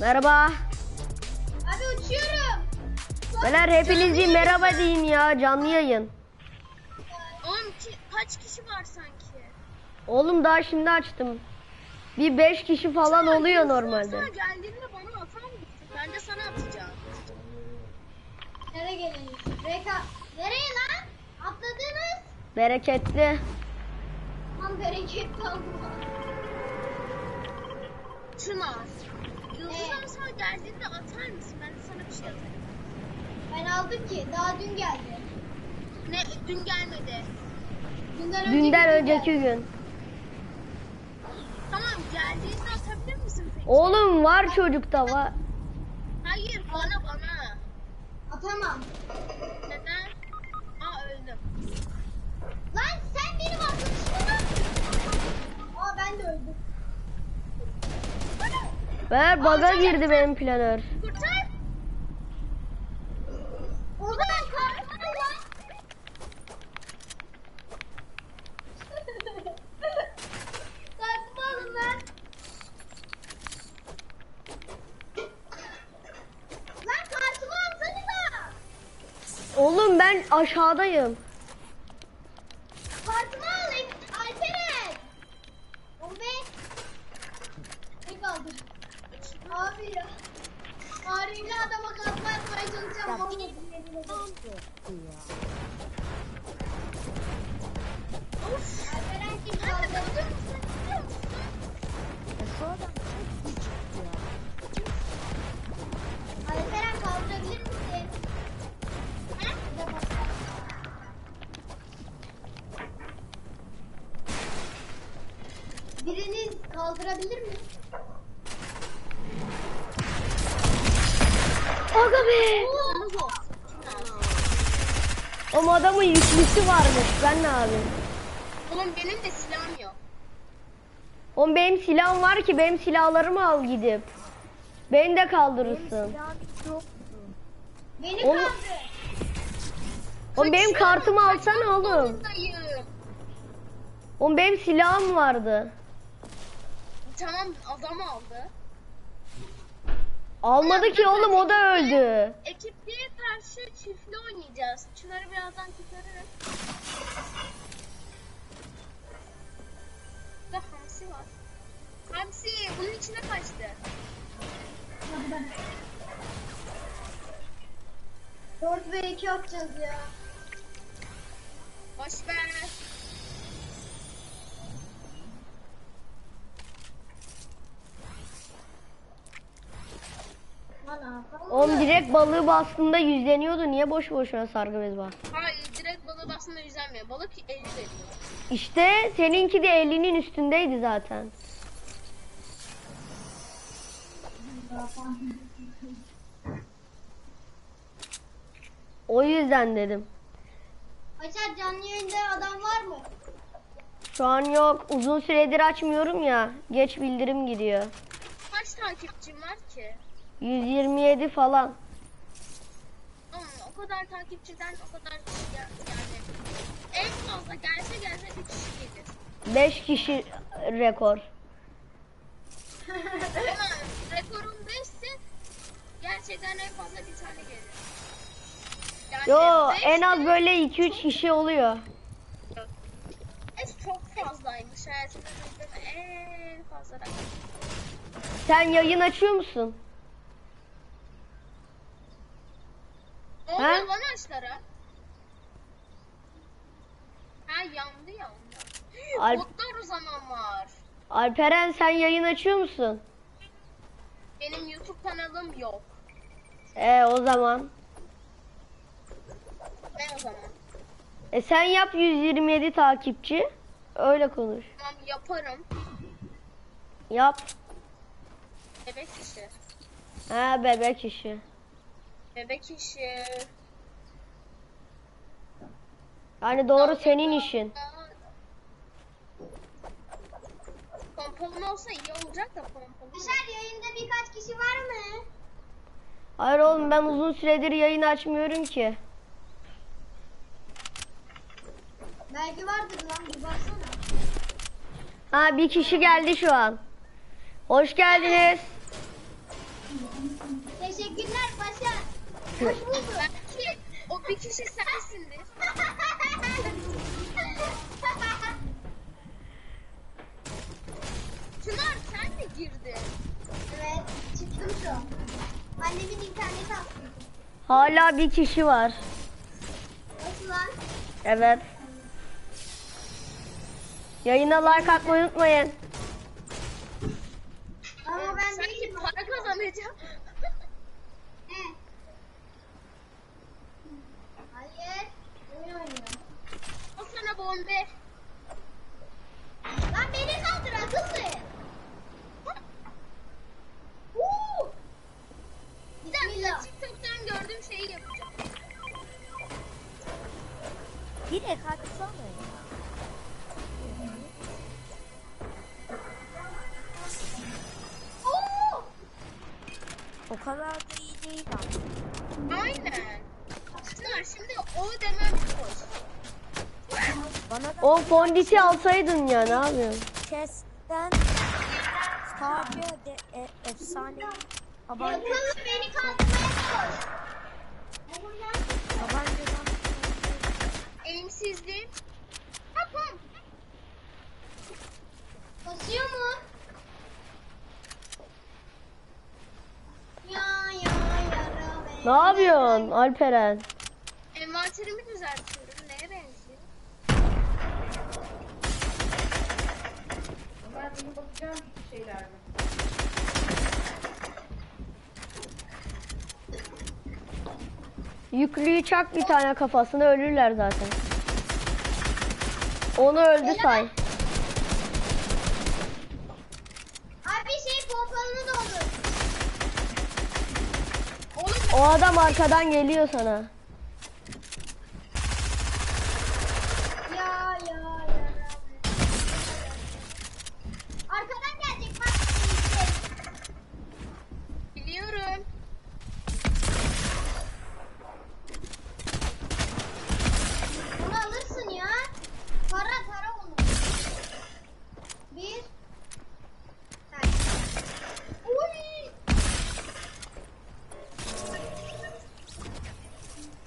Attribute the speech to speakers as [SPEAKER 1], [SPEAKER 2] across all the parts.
[SPEAKER 1] Merhaba.
[SPEAKER 2] Abi uçuyorum.
[SPEAKER 1] Beyler hepinizi merhaba deyin ya canlı yayın.
[SPEAKER 3] Oğlum ki- kaç kişi var sanki?
[SPEAKER 1] Oğlum daha şimdi açtım. Bir 5 kişi falan
[SPEAKER 3] Çınar,
[SPEAKER 1] oluyor
[SPEAKER 3] sen
[SPEAKER 1] normalde.
[SPEAKER 3] Sana geldiğinde bana atar mısın? Ben de sana atacağım.
[SPEAKER 2] Nereye geliyorsun? Reka. Nereye lan? Atladınız.
[SPEAKER 1] Bereketli.
[SPEAKER 2] Tam bereketli oldu.
[SPEAKER 3] Çınar. Yıldız
[SPEAKER 2] Evet.
[SPEAKER 3] ama sana geldiğinde atar mısın? Ben de sana bir şey atarım.
[SPEAKER 2] Ben aldım ki. Daha dün geldi.
[SPEAKER 3] Ne? Dün gelmedi.
[SPEAKER 2] Dünden önceki
[SPEAKER 1] Dünden
[SPEAKER 2] gün
[SPEAKER 1] önceki gün.
[SPEAKER 3] Tamam geldiğinde atabilir misin peki?
[SPEAKER 1] Oğlum var çocukta var.
[SPEAKER 3] Hayır bana bana.
[SPEAKER 2] Atamam.
[SPEAKER 3] Neden? Aa öldüm.
[SPEAKER 2] Lan sen benim arkadaşımı Aa ben de öldüm.
[SPEAKER 1] Ver baga girdi benim planör.
[SPEAKER 3] Kurtar.
[SPEAKER 2] Lan. Lan. Alsanıza.
[SPEAKER 1] Oğlum ben aşağıdayım.
[SPEAKER 2] Kaldırabilir mi?
[SPEAKER 1] Aga be. Ama adamın yüklüsü varmış. Ben ne yapayım?
[SPEAKER 3] Oğlum benim de silahım yok.
[SPEAKER 1] Oğlum benim silahım var ki benim silahlarımı al gidip. Beni de kaldırırsın.
[SPEAKER 2] Beni
[SPEAKER 1] Oğlum-
[SPEAKER 2] kaldır.
[SPEAKER 1] Oğlum benim kartımı alsana oğlum. Oğlum benim silahım vardı.
[SPEAKER 3] Tamam adam aldı.
[SPEAKER 1] Almadı ki oğlum o da öldü.
[SPEAKER 3] Ekipliğe karşı çiftli oynayacağız. Çınarı birazdan kurtarırım. Burada hamsi var. Hamsi bunun içine kaçtı.
[SPEAKER 2] Dört ve iki atacağız ya.
[SPEAKER 3] Boş ver.
[SPEAKER 1] Oğlum direkt balığı bastığında yüzleniyordu. Niye boş boşuna sargı bez var?
[SPEAKER 3] Hayır direkt balığı basında yüzenmiyor. Balık 50 veriyor.
[SPEAKER 1] İşte seninki de 50'nin üstündeydi zaten. O yüzden dedim.
[SPEAKER 2] Açar canlı yayında adam var mı?
[SPEAKER 1] Şu an yok. Uzun süredir açmıyorum ya. Geç bildirim gidiyor.
[SPEAKER 3] Kaç takipçim var ki?
[SPEAKER 1] 127 falan.
[SPEAKER 3] O kadar takipçiden o kadar kişi gel yani. En fazla gelse gelse 3 kişi gelir.
[SPEAKER 1] 5 kişi rekor.
[SPEAKER 3] Rekorum 5 ise gerçekten en fazla bir tane gelir. Yani
[SPEAKER 1] Yo
[SPEAKER 3] beş
[SPEAKER 1] en az
[SPEAKER 3] de-
[SPEAKER 1] böyle 2-3 kişi oluyor.
[SPEAKER 3] Es çok fazlaymış hayatımda en fazla rakam.
[SPEAKER 1] Sen yayın açıyor musun?
[SPEAKER 3] Ne
[SPEAKER 1] Ha?
[SPEAKER 3] oluyor lan ağaçlara? Ha yandı ya onlar.
[SPEAKER 1] Alp-
[SPEAKER 3] Botlar o zaman var.
[SPEAKER 1] Alperen sen yayın açıyor musun?
[SPEAKER 3] Benim YouTube kanalım yok.
[SPEAKER 1] E o zaman.
[SPEAKER 3] Ben o zaman.
[SPEAKER 1] E sen yap 127 takipçi. Öyle konuş.
[SPEAKER 3] Tamam yaparım.
[SPEAKER 1] Yap.
[SPEAKER 3] Bebek işi.
[SPEAKER 1] Ha bebek işi.
[SPEAKER 3] Bebek işi.
[SPEAKER 1] Yani doğru senin işin.
[SPEAKER 3] Pompalı olsa iyi olacak da pompalı.
[SPEAKER 2] Açar yayında birkaç kişi var mı?
[SPEAKER 1] Hayır oğlum ben uzun süredir yayın açmıyorum ki.
[SPEAKER 2] Belki vardır lan bir baksana.
[SPEAKER 1] Ha bir kişi geldi şu an. Hoş geldiniz.
[SPEAKER 3] O bir kişi sensindir. Çınar sen de girdin.
[SPEAKER 2] evet çıktım şu an. Annemin interneti attı.
[SPEAKER 1] Hala bir kişi var.
[SPEAKER 2] Nasıl lan?
[SPEAKER 1] Evet. Yayına like atmayı unutmayın.
[SPEAKER 2] Ama ben
[SPEAKER 3] Sanki
[SPEAKER 2] değilim.
[SPEAKER 3] para kazanacağım.
[SPEAKER 2] He. Hayır. Oyun oynuyorum.
[SPEAKER 3] o sana bombe.
[SPEAKER 2] Lan beni kaldır akıllı. Uuu.
[SPEAKER 3] Bir dakika
[SPEAKER 2] Bismillah.
[SPEAKER 3] TikTok'tan gördüğüm şeyi yapacağım.
[SPEAKER 4] Direkt atsana ya.
[SPEAKER 2] Oo.
[SPEAKER 4] O kadar da iyi değil ama.
[SPEAKER 3] Aynen. Çınar şimdi o demem koş.
[SPEAKER 4] Bana da
[SPEAKER 1] O fonditi alsaydın ya ne yapıyorsun?
[SPEAKER 4] chest'ten sadece de e, efsane tabanca,
[SPEAKER 2] beni kaldırmaya koş.
[SPEAKER 4] tabancadan
[SPEAKER 3] Eğimsizliğim. Yapam.
[SPEAKER 2] Basıyor mu? Ya ya yara.
[SPEAKER 1] Ne yapıyorsun Alperen?
[SPEAKER 3] Envanterimi düzeltiyorum. Neye benziyor?
[SPEAKER 5] Ben bakacağım şeylerde.
[SPEAKER 1] Yüklüyü çak bir tane kafasına ölürler zaten. Onu öldü say.
[SPEAKER 2] Abi şey pompalını doldur.
[SPEAKER 3] Oğlum
[SPEAKER 1] O adam arkadan geliyor sana.
[SPEAKER 2] Ya ya yara be. Arkadan gelecek bak.
[SPEAKER 3] biliyorum.
[SPEAKER 2] Onu alırsın ya. Tara tara onu. Bir. Ha. Uy.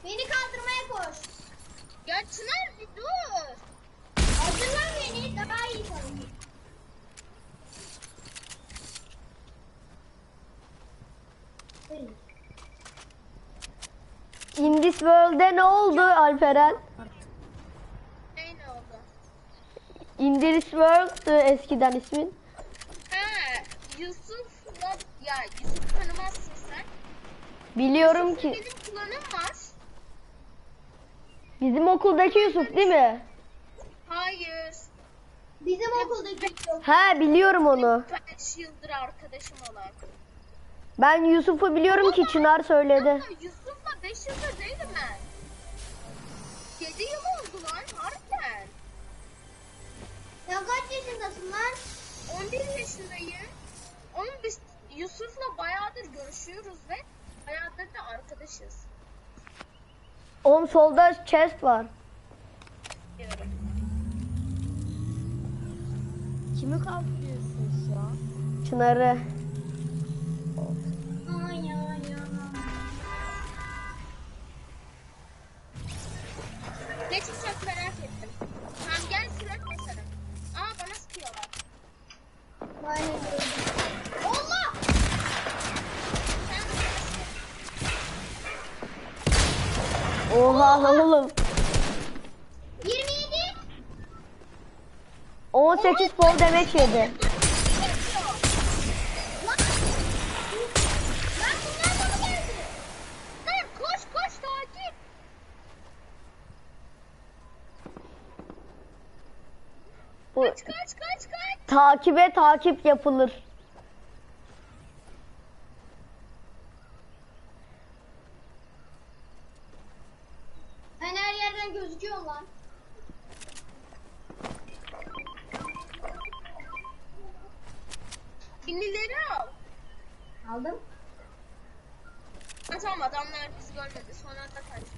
[SPEAKER 2] Beni kaldırmaya koş.
[SPEAKER 3] Ya Çınar bir dur.
[SPEAKER 2] Hazırlan beni daha iyi tanı.
[SPEAKER 1] World'e ne oldu Alperen?
[SPEAKER 3] Ne ne oldu?
[SPEAKER 1] In this world'dı eskiden ismin.
[SPEAKER 3] Ha, Yusuf'la ya Yusuf tanımazsın sen.
[SPEAKER 1] Biliyorum
[SPEAKER 3] Yusuf'la
[SPEAKER 1] ki
[SPEAKER 3] Benim planım var.
[SPEAKER 1] bizim okuldaki Yusuf değil mi?
[SPEAKER 3] Hayır.
[SPEAKER 2] Bizim okuldaki çok.
[SPEAKER 1] He biliyorum onu.
[SPEAKER 3] 5 yıldır arkadaşım olan.
[SPEAKER 1] Ben Yusuf'u biliyorum ki Çınar söyledi.
[SPEAKER 3] Ama Yusuf'la 5 yıldır değilim ben. 7 yıl oldu lan harbiden.
[SPEAKER 2] Sen kaç yaşındasın lan?
[SPEAKER 3] 11 yaşındayım. Onun biz Yusuf'la bayağıdır görüşüyoruz ve bayağıdır da arkadaşız.
[SPEAKER 1] Oğlum solda chest var.
[SPEAKER 3] Diyorum.
[SPEAKER 4] kimi kaldırıyorsun şu an?
[SPEAKER 1] Çınar'ı.
[SPEAKER 2] Ay Allah!
[SPEAKER 1] Oha oğlum.
[SPEAKER 2] 27.
[SPEAKER 1] 18 pol demek yedi.
[SPEAKER 2] Lan! Lan bunlar da mı geldi?
[SPEAKER 3] Lan koş koş takip.
[SPEAKER 1] Bu
[SPEAKER 3] Kaç kaç kaç kaç.
[SPEAKER 1] Takibe takip yapılır.
[SPEAKER 2] Ben her yerden gözüküyorum lan.
[SPEAKER 3] Binlileri al.
[SPEAKER 2] Aldım.
[SPEAKER 3] Ha, tamam adamlar bizi görmedi. Sonra da kaçtı.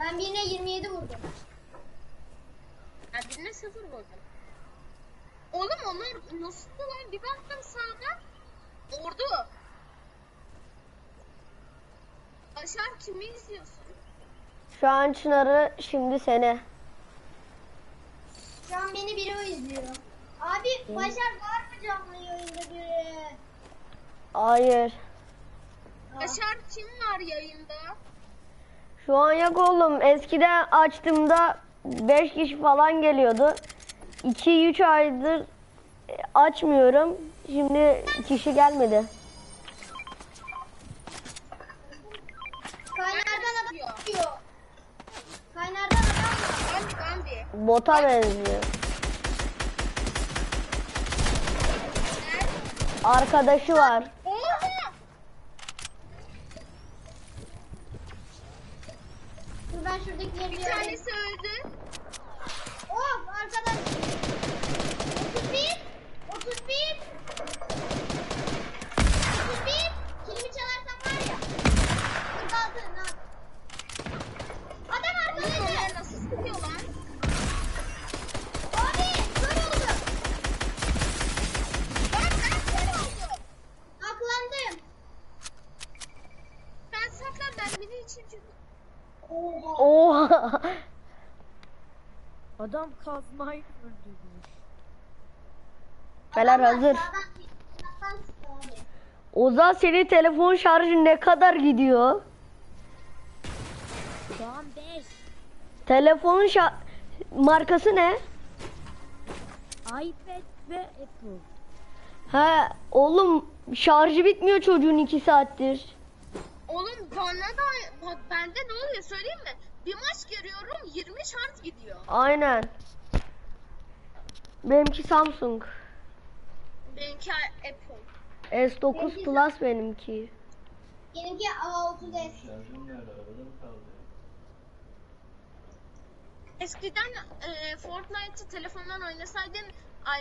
[SPEAKER 2] Ben birine 27 vurdum.
[SPEAKER 3] Ben birine sıfır vurdum. Oğlum onlar nasıl lan? Bir baktım sağdan. Ordu. Başar kimi izliyorsun?
[SPEAKER 1] Şu an Çınar'ı şimdi seni.
[SPEAKER 2] Şu an beni biri izliyor. Abi Başar var mı canlı yayında biri?
[SPEAKER 1] Hayır.
[SPEAKER 3] Başar kim var yayında?
[SPEAKER 1] Şu an yok oğlum. Eskiden açtığımda 5 kişi falan geliyordu. 2-3 aydır e, açmıyorum. Şimdi kişi gelmedi. Bota benziyor. Arkadaşı var.
[SPEAKER 2] Dur ben şuradakileri
[SPEAKER 3] Bir tanesi öldü.
[SPEAKER 2] Of arkadaş. 31. 31. 31. Kilimi çalarsam var ya. 46. Ne yap? Adam
[SPEAKER 3] Oğlum
[SPEAKER 2] arkadaşı.
[SPEAKER 3] onlar nasıl sıkıyor lan?
[SPEAKER 2] Abi kör oldum.
[SPEAKER 3] Ben ben kör oldum.
[SPEAKER 2] Aklandım.
[SPEAKER 3] Ben saklan çünkü.
[SPEAKER 1] Oha.
[SPEAKER 4] Adam kazmayı öldürmüş.
[SPEAKER 1] Beler hazır. Ozan senin telefon şarjı ne kadar gidiyor?
[SPEAKER 4] Şu an 5.
[SPEAKER 1] Telefonun şa- markası ne?
[SPEAKER 4] iPad ve Apple.
[SPEAKER 1] He oğlum şarjı bitmiyor çocuğun 2 saattir.
[SPEAKER 3] Oğlum bana da bak bende ne oluyor söyleyeyim mi? Bir maç görüyorum 20 şarj gidiyor.
[SPEAKER 1] Aynen. Benimki Samsung.
[SPEAKER 3] Benimki Apple.
[SPEAKER 1] S9 Plus benimki.
[SPEAKER 2] Benimki A30s.
[SPEAKER 3] Eskiden e, Fortnite'ı telefondan oynasaydın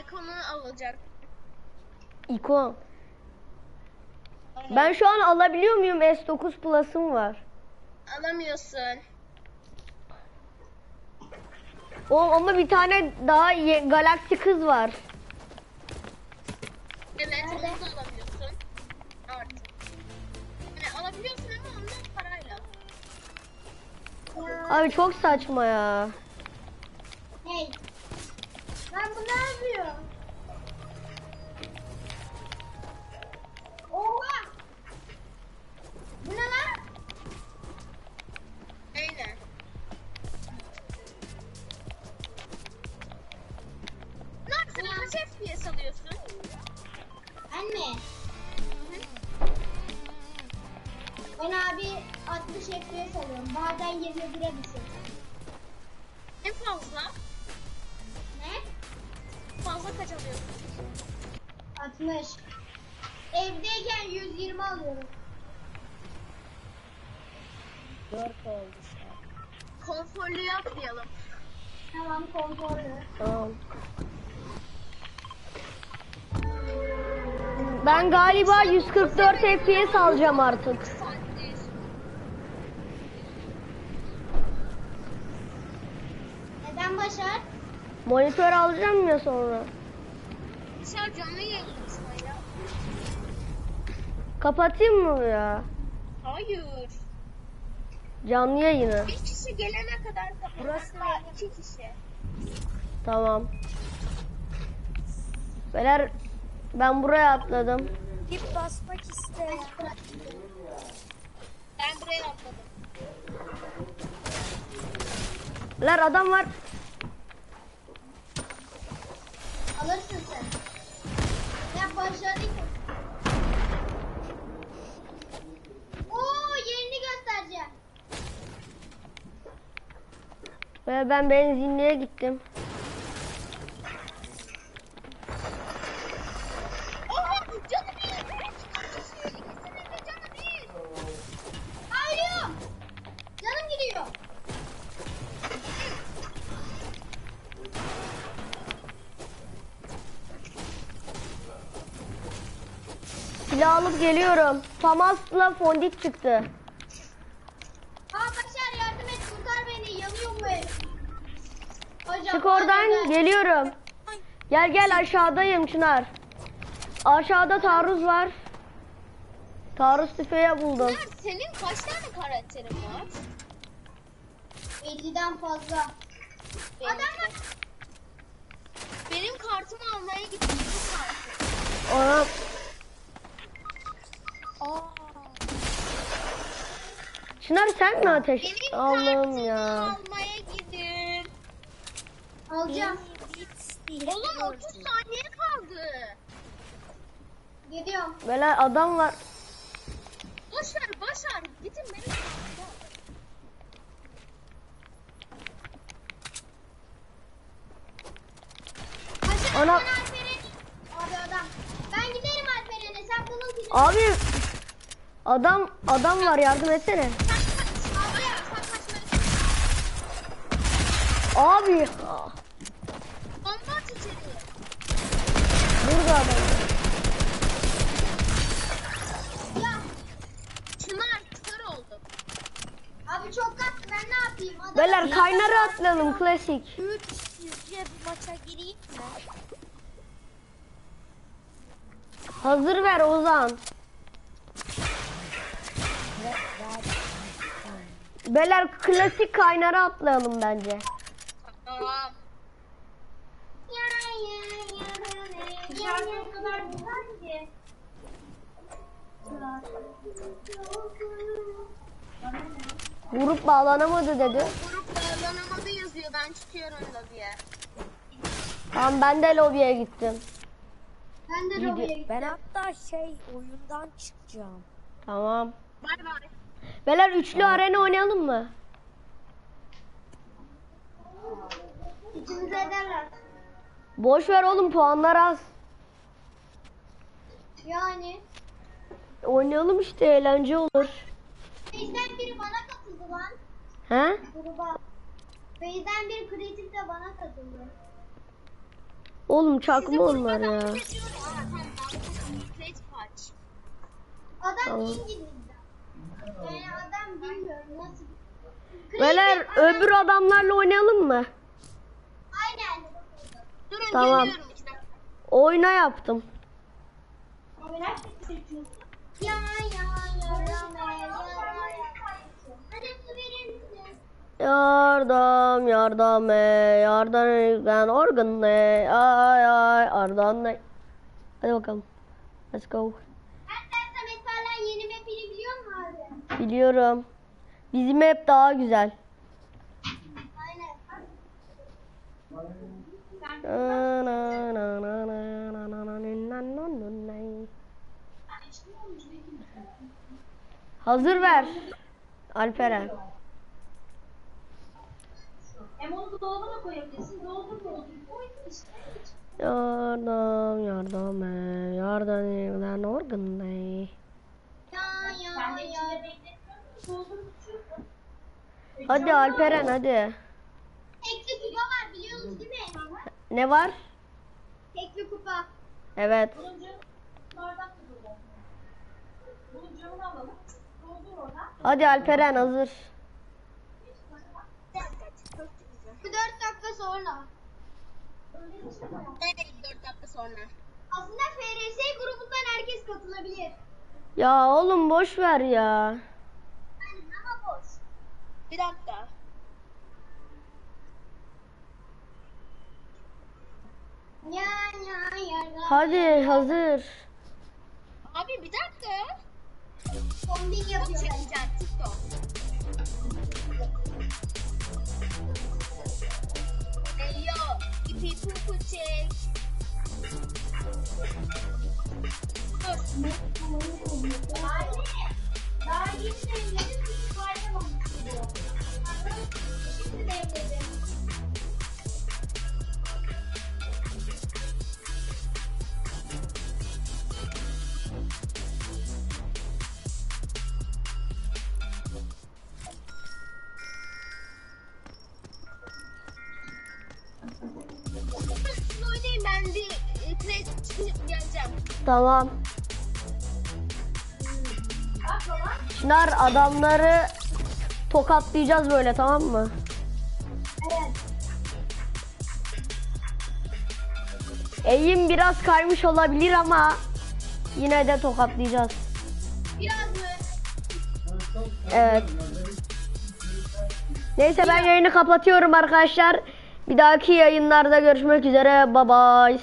[SPEAKER 3] ikonunu alacak.
[SPEAKER 1] İkon. Ben şu an alabiliyor muyum? S9 Plus'ım var.
[SPEAKER 3] Alamıyorsun.
[SPEAKER 1] O ama bir tane daha ye- Galaxy kız var.
[SPEAKER 3] Evet onu da alamıyorsun. Artık. Yani alabiliyorsun ama ondan parayla.
[SPEAKER 1] Abi çok saçma ya.
[SPEAKER 2] Hey. Ben bu ne Ben mi? Ben abi 60 FPS alıyorum. Bazen 21'e düşüyor.
[SPEAKER 3] En fazla.
[SPEAKER 2] Ne?
[SPEAKER 3] Fazla kaç alıyorsun?
[SPEAKER 2] 60. Evdeyken 120 alıyorum.
[SPEAKER 4] 4 oldu şu an.
[SPEAKER 3] Konforluyu atlayalım.
[SPEAKER 2] Tamam konforlu.
[SPEAKER 1] Tamam. Ben galiba 144 FPS alacağım artık.
[SPEAKER 2] Neden Başar?
[SPEAKER 1] Monitör alacağım ya sonra.
[SPEAKER 3] Dışarı canlı yayındasın ya.
[SPEAKER 1] Kapatayım mı ya?
[SPEAKER 3] Hayır.
[SPEAKER 1] Canlı yayını.
[SPEAKER 3] Bir kişi gelene kadar kapat.
[SPEAKER 4] Burası
[SPEAKER 3] iki kişi.
[SPEAKER 1] Tamam. Beyler ben buraya atladım.
[SPEAKER 4] Gip basmak isteyen.
[SPEAKER 3] Ben buraya atladım.
[SPEAKER 1] Beyler adam var.
[SPEAKER 2] Alırsın sen. Ben başarayım. Oo yerini göstereceğim.
[SPEAKER 1] Ve ben benzinliğe gittim. Silah alıp geliyorum. Famas'la fondik çıktı.
[SPEAKER 2] Ha Başar yardım et kurtar beni yanıyor bu ev. Hocam,
[SPEAKER 1] Çık oradan
[SPEAKER 2] hadi gel.
[SPEAKER 1] geliyorum. Gel gel aşağıdayım Çınar. Aşağıda taarruz var. Taarruz tüfeği buldum.
[SPEAKER 3] Çınar senin kaç tane karakterin var?
[SPEAKER 2] 50'den fazla.
[SPEAKER 3] Benim,
[SPEAKER 2] Adam var.
[SPEAKER 3] benim kartımı almaya gittim. Bu kartı.
[SPEAKER 4] Aa.
[SPEAKER 1] Çınar sen mi ateş?
[SPEAKER 3] Benim
[SPEAKER 1] Allah'ım ya.
[SPEAKER 3] almaya gidin.
[SPEAKER 2] Alacağım.
[SPEAKER 3] Oğlum 30 saniye kaldı.
[SPEAKER 2] Geliyorum.
[SPEAKER 1] Böyle adam var.
[SPEAKER 3] Boş ver ver. Gidin alın.
[SPEAKER 2] Aşağı
[SPEAKER 1] Ana-
[SPEAKER 2] Alperen. Abi adam. Ben giderim Alperen'e. Sen bunun kilini
[SPEAKER 1] Abi adam adam var yardım etsene.
[SPEAKER 2] Abi
[SPEAKER 3] Bomba at içeriye.
[SPEAKER 1] burada adam.
[SPEAKER 2] Ya.
[SPEAKER 3] Çınar kör oldu.
[SPEAKER 2] Abi çok kattı. Ben ne yapayım? Adam
[SPEAKER 1] Beyler kaynara atlayalım klasik.
[SPEAKER 4] 3 sizce bir maça gireyim mi?
[SPEAKER 1] Hazır ver Ozan. Beyler klasik kaynara atlayalım bence.
[SPEAKER 3] Tamam.
[SPEAKER 2] Dışarıda o kadar güzel ki.
[SPEAKER 1] Grup bağlanamadı dedi.
[SPEAKER 3] Grup bağlanamadı yazıyor. Ben çıkıyorum lobiye.
[SPEAKER 1] Tamam ben de lobiye gittim.
[SPEAKER 2] Ben de lobiye gittim.
[SPEAKER 4] Ben hatta şey oyundan çıkacağım.
[SPEAKER 1] Tamam.
[SPEAKER 3] Bay bay.
[SPEAKER 1] Beyler üçlü arena oynayalım mı?
[SPEAKER 2] İçimize ederler.
[SPEAKER 1] Boş ver oğlum puanlar az.
[SPEAKER 2] Yani.
[SPEAKER 1] Oynayalım işte eğlence olur.
[SPEAKER 2] Beyzden biri bana katıldı lan.
[SPEAKER 1] He?
[SPEAKER 2] Gruba. Beyzden biri kreatif de bana katıldı.
[SPEAKER 1] Oğlum çakma onlar ya.
[SPEAKER 2] Adam
[SPEAKER 1] Tamam.
[SPEAKER 2] İngiliz'den. Yani adam bilmiyorum nasıl.
[SPEAKER 1] Beyler öbür adamlarla oynayalım mı?
[SPEAKER 3] Durun
[SPEAKER 1] Tamam.
[SPEAKER 3] geliyorum dakika.
[SPEAKER 1] Oyna yaptım.
[SPEAKER 2] Ya ya ya ya ya Hadi su verir misin?
[SPEAKER 1] Yardım yardım ey yardım ben organ ey ay ay yardım ey. Hadi bakalım. Let's go.
[SPEAKER 2] Hatta Samet yeni map'ini biliyor musun abi?
[SPEAKER 1] Biliyorum. Bizim hep daha güzel. Hazır ver. Alperen.
[SPEAKER 2] Hem onu dolabına koyabilirsin. Doldur doldur. Koy işte.
[SPEAKER 1] Yardım yardım yardım ben organ.
[SPEAKER 2] Doldur
[SPEAKER 1] Hadi Alperen hadi.
[SPEAKER 2] Tekli kupa var biliyorsunuz değil mi?
[SPEAKER 1] Ne var?
[SPEAKER 2] Tekli kupa.
[SPEAKER 1] Evet.
[SPEAKER 2] Bardak da burada. Bunun camını alalım. Doldur oradan.
[SPEAKER 1] Hadi Alperen hazır.
[SPEAKER 2] Bu 4 dakika sonra.
[SPEAKER 3] Evet 4 dakika sonra.
[SPEAKER 2] Aslında FRS grubundan herkes katılabilir.
[SPEAKER 1] Ya oğlum boş ver ya.
[SPEAKER 2] Aynen ama boş.
[SPEAKER 3] Bir dakika.
[SPEAKER 1] Hadi hazır.
[SPEAKER 3] Abi bir dakika.
[SPEAKER 2] Kombin
[SPEAKER 3] yapacağım. Hey yo, ipi pupu çek.
[SPEAKER 2] Daha yeni evlendim, hiç bayram olmuştu. Şimdi
[SPEAKER 3] de.
[SPEAKER 1] Tamam. Çınar adamları tokatlayacağız böyle tamam mı?
[SPEAKER 2] Evet.
[SPEAKER 1] Eğim biraz kaymış olabilir ama yine de tokatlayacağız.
[SPEAKER 2] Biraz mı?
[SPEAKER 1] Evet. Neyse ben yayını kapatıyorum arkadaşlar. Bir dahaki yayınlarda görüşmek üzere. Bye bye.